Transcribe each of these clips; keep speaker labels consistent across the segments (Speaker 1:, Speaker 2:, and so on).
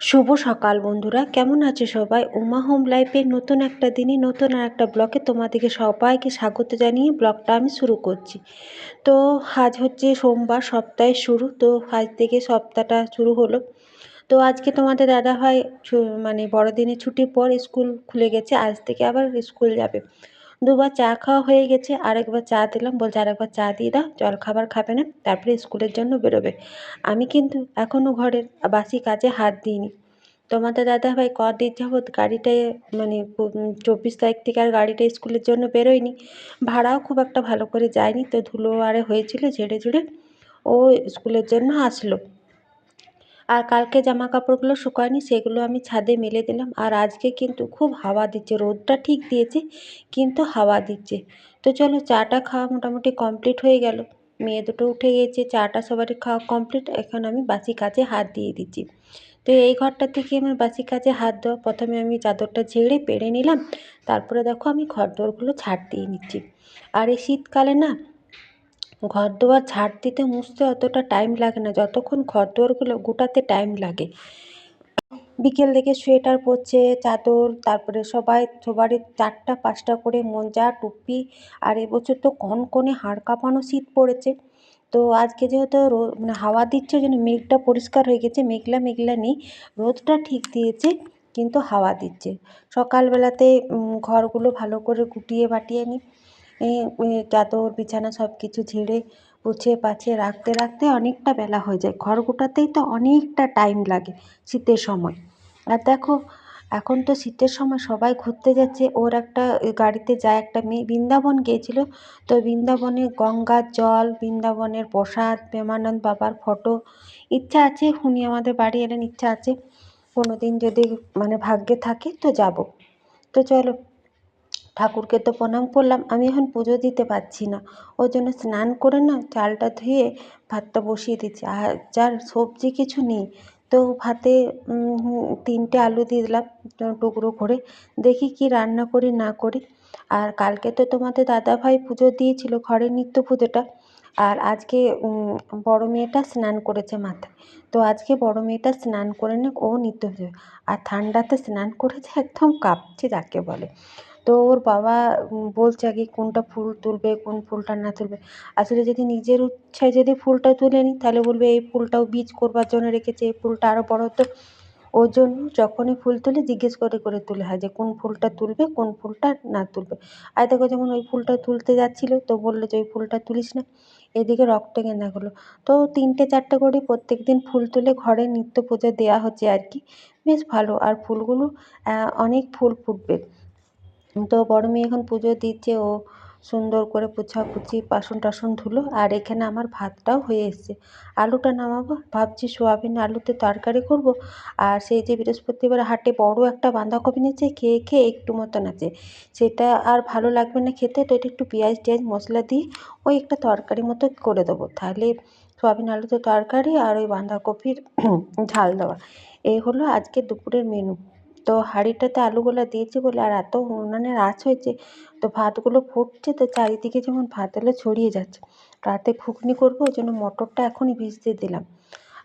Speaker 1: শুভ সকাল বন্ধুরা, কেমন আছে সবাই? উমা হোম লাইফের নতুন একটা দিনই নতুন আর একটা ব্লগে তোমাদেরকে সবাইকে স্বাগত জানিয়ে ব্লগটা আমি শুরু করছি। তো আজ হচ্ছে সোমবার, সপ্তাহের শুরু, তো আজ থেকে সপ্তাহটা শুরু হলো। তো আজকে তোমাদের দাদা ভাই মানে বড়দিনের ছুটির পর স্কুল খুলে গেছে, আজ থেকে আবার স্কুল যাবে। দুবার চা খাওয়া হয়ে গেছে, আরেকবার চা দিলাম, বলছে আরেকবার চা দিয়ে দাও জল খাবার খাবে না, তারপরে স্কুলের জন্য বেরোবে। আমি কিন্তু এখনও ঘরের বাসি কাজে হাত দিইনি। তোমাদের দাদাভাই কদিন যাবৎ গাড়িটায় মানে চব্বিশ তারিখ থেকে আর গাড়িটা স্কুলের জন্য বেরোয়নি। ভাড়াও খুব একটা ভালো করে যায়নি, তো ধুলো আরে হয়েছিল ঝেড়ে ঝুড়ে, ও স্কুলের জন্য আসলো। আর কালকে জামা কাপড়গুলো শুকায়নি, সেগুলো আমি ছাদে মেলে দিলাম। আর আজকে কিন্তু খুব হাওয়া দিচ্ছে, রোদটা ঠিক দিয়েছে, কিন্তু হাওয়া দিচ্ছে। তো চলো চাটা খাওয়া মোটামুটি কমপ্লিট হয়ে গেল। মেয়ে দুটো উঠে গিয়েছে চাটা সবারই খাওয়া কমপ্লিট। এখন আমি বাসি কাজে হাত দিয়ে দিচ্ছি। তো এই ঘরটা থেকে আমার বাসি কাজে হাত দেওয়া। প্রথমে আমি চাদরটা ঝেড়ে পেড়ে নিলাম। তারপরে দেখো আমি ঘর দোরগুলো ছাড় দিয়ে নিচ্ছি। আর এই শীতকালে না ঘর দুয়ার ঝাড় দিতে মুছতে অতটা টাইম লাগে না। যতক্ষণ ঘর দুয়ারগুলো গোটাতে টাইম লাগে। বিকেল থেকে সোয়েটার পরছে, চাদর, তারপরে সবাই সবারই চারটা, পাঁচটা করে মোজা, টুপি, আর এবছর তো কনকনে হাড় কাঁপানো শীত পড়েছে। তো আজকে যেহেতু রো মানে হাওয়া দিচ্ছে জন্য মেঘটা পরিষ্কার হয়ে গেছে, মেঘলা মেঘলা নেই। রোদটা ঠিক দিয়েছে, কিন্তু হাওয়া দিচ্ছে। সকালবেলাতে ঘরগুলো ভালো করে গুটিয়ে বাটিয়ে নিই চাদর, বিছানা সব কিছু ঝেড়ে, গুছিয়ে পাছিয়ে রাখতে রাখতে অনেকটা বেলা হয়ে যায়। ঘর গোটাতেই তো অনেকটা টাইম লাগে শীতের সময়। আর দেখো, এখন তো শীতের সময় সবাই ঘুরতে যাচ্ছে। ওর একটা গাড়িতে যায় একটা মেয়ে। বৃন্দাবন গিয়েছিল। তো বৃন্দাবনে গঙ্গার জল, বৃন্দাবনের প্রসাদ, প্রেমানন্দ বাবার ফটো ইচ্ছা আছে, উনি আমাদের বাড়ি এলেন, ইচ্ছা আছে। কোনো দিন যদি মানে ভাগ্যে থাকে তো যাব। তো চলো ঠাকুরকে তো প্রণাম করলাম, আমি এখন পুজো দিতে পারছি না। ওই জন্য স্নান করে না চালটা ধুয়ে ভাতটা বসিয়ে দিচ্ছি। আর যার সবজি কিছু নেই, তো ভাতে তিনটে আলু দিয়ে দিলাম, টুকরো করে। দেখি কি রান্না করি, না করি। আর কালকে তো তোমাদের দাদাভাই পুজো দিয়েছিল ঘরের নিত্য পুজোটা। আর আজকে বড় মেয়েটা স্নান করেছে মাথায়। তো আজকে বড় মেয়েটা স্নান করে নে ও নিত্য পুজো। আর ঠান্ডাতে স্নান করেছে একদম কাঁপছে, যাকে বলে। তো ওর বাবা বলছে আগে কোনটা ফুল তুলবে, কোন ফুলটা না তুলবে। আসলে যদি নিজের ইচ্ছায় যদি ফুলটা তুলে নিই তাহলে বলবে এই ফুলটাও বীজ করবার জন্য রেখেছে, এই ফুলটা আরও বড় হতো। ওই জন্য যখনই ফুল তুলে, জিজ্ঞেস করে করে তুলে হয় যে কোন ফুলটা তুলবে, কোন ফুলটা না তুলবে। আর দেখো যেমন ওই ফুলটা তুলতে যাচ্ছিল, তো বলল যে ওই ফুলটা তুলিস না। এদিকে রক্তগেঁদাগুলো তো তিনটে চারটে করে প্রত্যেক দিন ফুল তুলে ঘরে নিত্য পুজো দেওয়া হচ্ছে আর কি। বেশ ভালো। আর ফুলগুলো অনেক ফুল ফুটবে। তো বড় মেয়ে এখন পুজো দিচ্ছে, ও সুন্দর করে পোছাপুছি বাসন টাসন ধুলো, আর এখানে আমার ভাতটাও হয়ে এসছে। আলুটা নামাবো, ভাবছি সোয়াবিন আলুতে তরকারি করব, আর সেই যে বৃহস্পতিবার হাটে বড় একটা বাঁধাকপি নিয়েছে খেয়ে খেয়ে একটু মতন আছে। সেটা আর ভালো লাগবে না খেতে, তো এটা একটু পেঁয়াজ টেয়াজ মশলা দিয়ে ওই একটা তরকারি মতো করে দেবো। তাহলে সোয়াবিন আলুতে তরকারি আর ওই বাঁধাকপির ঝাল দেওয়া। এই হলো আজকে দুপুরের মেনু তো হাঁড়িটাতে আলুগুলো দিয়েছি বলে আর এত উনানের আঁচ হয়েছে, তো ভাতগুলো ফুটছে, তো চারিদিকে যেমন ভাতগুলো ছড়িয়ে যাচ্ছে। রাতে ঘুগনি করব, ওই জন্য মটরটা এখনই ভিজতে দিলাম।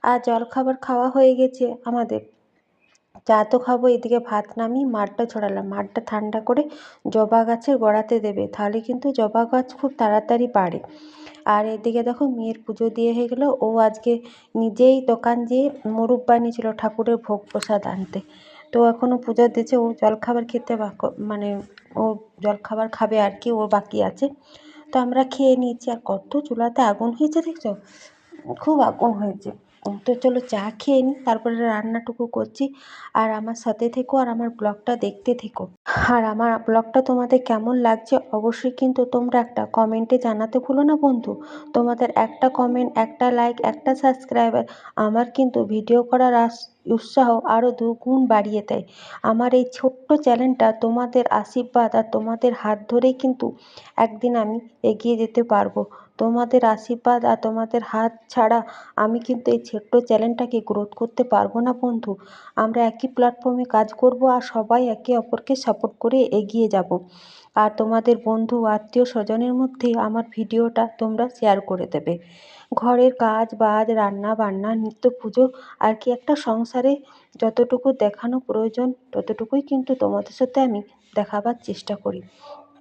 Speaker 1: আর জলখাবার খাওয়া হয়ে গেছে আমাদের। চা তো খাব, এদিকে ভাত নামিয়ে মাঠটা ছড়ালাম। মাঠটা ঠান্ডা করে জবা গাছের গোড়াতে দেবে, তাহলে কিন্তু জবা গাছ খুব তাড়াতাড়ি বাড়ে। আর এদিকে দেখো মেয়ের পুজো দিয়ে হয়ে গেলো। ও আজকে নিজেই দোকান যেয়ে মোরগ বানিয়েছিল ঠাকুরের ভোগ প্রসাদ আনতে। তো এখনও পুজো দিয়েছে ও জলখাবার খেতে মানে ও জলখাবার খাবে আর কি, ওর বাকি আছে। তো আমরা খেয়ে নিয়েছি, আর কত চুলাতে আগুন হয়েছে দেখছ? খুব আগুন হয়েছে। তো চলো চা খেয়ে নিই তারপরে রান্নাটুকু করছি। আর আমার সাথে থেকো, আর আমার ব্লগটা দেখতে থেকো। আর আমার ব্লগটা তোমাদের কেমন লাগছে অবশ্যই কিন্তু তোমরা একটা কমেন্টে জানাতে ভুলো না বন্ধু। তোমাদের একটা কমেন্ট, একটা লাইক, একটা সাবস্ক্রাইবার আমার কিন্তু ভিডিও করার উৎসাহ আরও দুগুণ বাড়িয়ে দেয়। আমার এই ছোট্ট চ্যানেলটা তোমাদের আশীর্বাদ আর তোমাদের হাত ধরেই কিন্তু একদিন আমি এগিয়ে যেতে পারব। তোমাদের আশীর্বাদ আর তোমাদের হাত ছাড়া আমি কিন্তু এই ছোট্ট চ্যানেলটাকে গ্রোথ করতে পারব না বন্ধু। আমরা একই প্ল্যাটফর্মে কাজ করব আর সবাই একে অপরকে সাপোর্ট করে এগিয়ে যাব। আর তোমাদের বন্ধু, আত্মীয় স্বজনের মধ্যে আমার ভিডিওটা তোমরা শেয়ার করে দেবে। ঘরের কাজ বাজ, রান্না বান্না, নিত্য পুজো, আর কি একটা সংসারে যতটুকু দেখানো প্রয়োজন, ততটুকুই কিন্তু তোমাদের সাথে আমি দেখাবার চেষ্টা করি।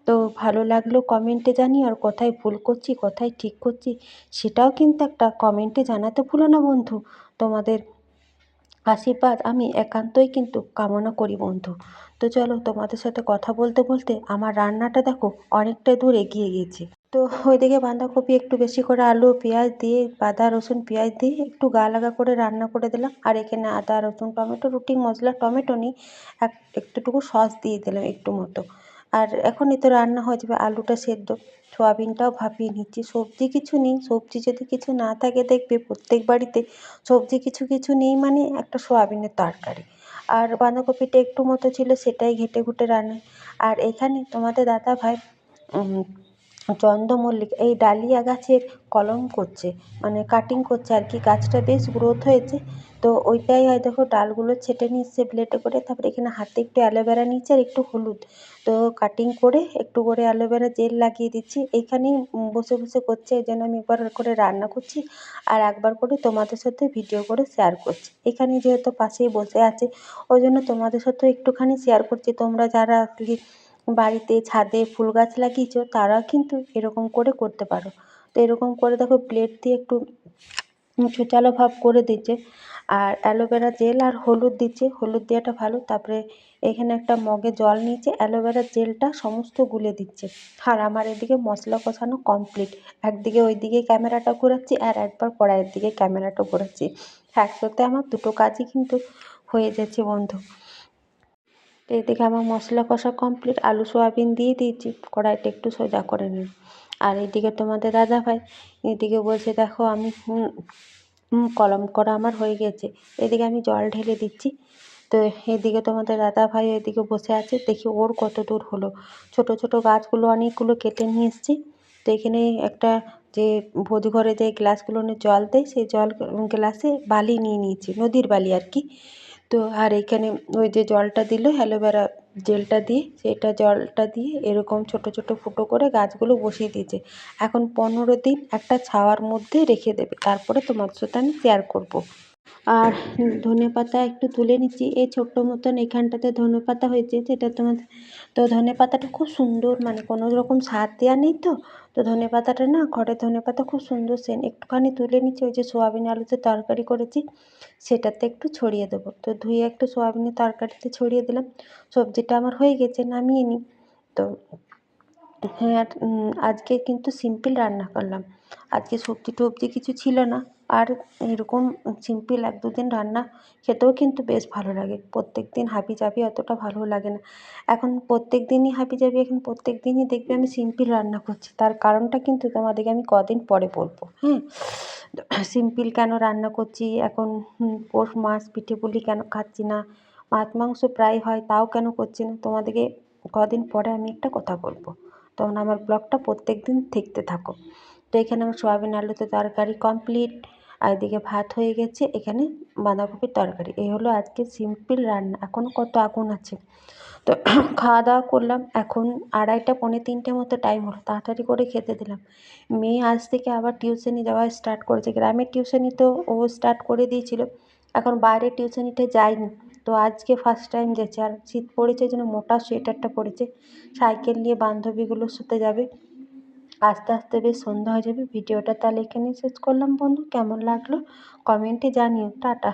Speaker 1: তো ভালো লাগল কমেন্টে জানি আর কোথায় ভুল করছি, কোথায় ঠিক করছি, সেটাও কিন্তু একটা কমেন্টে জানাতে ভুলো না বন্ধু। তোমাদের আশীর্বাদ আমি একান্তই কিন্তু কামনা করি, বন্ধু। তো চলো তোমাদের সাথে কথা বলতে বলতে আমার রান্নাটা দেখো অনেকটা দূর এগিয়ে গিয়েছে তো ওইদিকে বাঁধাকপি একটু বেশি করে আলু, পেঁয়াজ দিয়ে আদা রসুন, পেঁয়াজ দিয়ে একটু গা লাগা করে রান্না করে দিলাম। আর এখানে আদা, রসুন, টমেটো, রুটি, মশলা, টমেটো নিই এক, একটুটুকু সস দিয়ে দিলাম একটু মতো। আর এখনই তো রান্না হয়ে যাবে আলুটা সেদ্ধ। সোয়াবিনটাও ভাপিয়ে নিচ্ছি। সবজি কিছু নেই। সবজি যদি কিছু না থাকে দেখবে প্রত্যেক বাড়িতে সবজি কিছু কিছু নেই মানে একটা সোয়াবিনের তরকারি। আর বাঁধাকপিটা একটু মতো ছিল সেটাই ঘেঁটে ঘুটে রান্না। আর এখানে তোমাদের দাদাভাই চন্দ্রমল্লিকা, এই ডালিয়া গাছের কলম করছে মানে কাটিং করছে আর কি। গাছটা বেশ গ্রোথ হয়েছে। তো ওইটাই হয়, দেখো, ডালগুলো ছেঁটে নিচ্ছে ব্লেডে করে, তারপরে এখানে হাতে একটু অ্যালোভেরা নিচ্ছে আর একটু হলুদ। তো কাটিং করে একটু করে অ্যালোভেরা জেল লাগিয়ে দিচ্ছি। এইখানেই বসে বসে করছে, এই জন্য আমি একবার করে রান্না করছি আর একবার করে তোমাদের সাথে ভিডিও করে শেয়ার করছি। এখানে যেহেতু পাশেই বসে আছে, ওই জন্য তোমাদের সাথেও একটুখানি শেয়ার করছি। তোমরা যারা বাড়িতে ছাদে ফুল গাছ লাগিয়েছো তারা কিন্তু এরকম করে করতে পারো। তো এরকম করে দেখো প্লেট দিয়ে একটু ছোচালো ভাব করে দিচ্ছে। আর অ্যালোভেরা জেল আর হলুদ দিচ্ছে, হলুদ দেওয়াটা ভালো। তারপরে এখানে একটা মগে জল নিয়েছে, অ্যালোভেরা জেলটা সমস্ত গুলে দিচ্ছে। আর আমার এদিকে মশলা কষানো কমপ্লিট একদিকে ওইদিকে ক্যামেরাটা ঘোরাচ্ছি আর একবার কড়াইয়ের দিকে ক্যামেরাটা ঘোরাচ্ছি। একসাথে আমার দুটো কাজই কিন্তু হয়ে যাচ্ছে বন্ধু। তো এদিকে আমার মশলা কষা কমপ্লিট আলু, সোয়াবিন দিয়ে দিয়েছি। কড়াইটা একটু সোজা করে নিন আর এদিকে তোমাদের দাদাভাই এদিকে বলছে, দেখো, আমি কলম করা আমার হয়ে গেছে। এদিকে আমি জল ঢেলে দিচ্ছি। তো এদিকে তোমাদের দাদাভাই এদিকে বসে আছে। দেখি ওর কত দূর হলো। ছোট ছোট গাছগুলো অনেকগুলো কেটে নিয়ে এসেছি। তো এখানে একটা যে ভোজ ঘরে যে গ্লাসগুলো জল দেয়, সেই জল গ্লাসে বালি নিয়ে নিয়েছি, নদীর বালি আর কি। তো আর এখানে ওই যে জলটা দিলো অ্যালোভেরা জেলটা দিয়ে, সেটা জলটা দিয়ে এরকম ছোট ছোট ফুটো করে গাছগুলো বসিয়ে দিয়েছে। এখন পনেরো দিন একটা ছাওয়ার মধ্যে রেখে দেবে। তারপরে তোমার সাথে আমি শেয়ার করব। আর ধনে পাতা একটু তুলে নিচ্ছি। এই ছোট্ট মতন এখানটাতে ধনে পাতা হয়েছে, সেটা তোমাদের তো ধনে পাতাটা খুব সুন্দর মানে কোনো রকম সার দেওয়া নেই তো। তো ধনে পাতাটা না, ঘরের ধনে পাতা খুব সুন্দর সেন। একটুখানি তুলে নিচ্ছি, ওই যে সোয়াবিন আলুতে তরকারি করেছি, সেটাতে একটু ছড়িয়ে দেবো। তো ধুয়ে একটু সোয়াবিনের তরকারিতে ছড়িয়ে দিলাম। সবজিটা আমার হয়ে গেছে, নামিয়ে নিই। তো হ্যাঁ আজকে কিন্তু সিম্পল রান্না করলাম। আজকে সবজি টবজি কিছু ছিল না। আর এরকম সিম্পল এক দুদিন রান্না খেতেও কিন্তু বেশ ভালো লাগে। প্রত্যেক দিন হাবিজাবি অতটা ভালো লাগে না। এখন প্রত্যেক দিনই হাবিজাবি, এখন প্রত্যেক দিনই দেখবে আমি সিম্পল রান্না করছি। তার কারণটা কিন্তু তোমাদেরকে আমি কদিন পরে বলব। হ্যাঁ সিম্পল কেন রান্না করছি? এখন পৌষ মাস পিঠে পুলি কেন খাচ্ছি না? মাছ, মাংস প্রায় হয়, তাও কেন করছি না? তোমাদেরকে কদিন পরে আমি একটা কথা বলব। তখন আমার ব্লগটা প্রত্যেক দিন দেখতে থাকো। তো এখানে আমার সোয়াবিন, আলুতে তরকারি কমপ্লিট আর এদিকে ভাত হয়ে গেছে, এখানে বাঁধাকপির তরকারি। এই হলো আজকে সিম্পল রান্না। এখনও কত আগুন আছে? তো খাওয়া দাওয়া করলাম। এখন আড়াইটা, পৌনে তিনটে মতো টাইম হলো। তাড়াতাড়ি করে খেতে দিলাম। মেয়ে আজ থেকে আবার টিউশনি যাওয়া স্টার্ট করেছে। গ্রামের টিউশনি তো ও স্টার্ট করে দিয়েছিল। এখন বাইরের টিউশনিতে যায়নি। তো আজকে ফার্স্ট টাইম গেছে আর শীত পড়েছে জন্য মোটা সোয়েটারটা পরেছে। সাইকেল নিয়ে বান্ধবীগুলোর সাথে যাবে। আস্তে আস্তে বেশ সন্ধ্যা হয়ে যাবে। ভিডিওটা তাহলে এখানেই শেষ করলাম বন্ধু। কেমন লাগল? কমেন্টে জানিও। টাটা।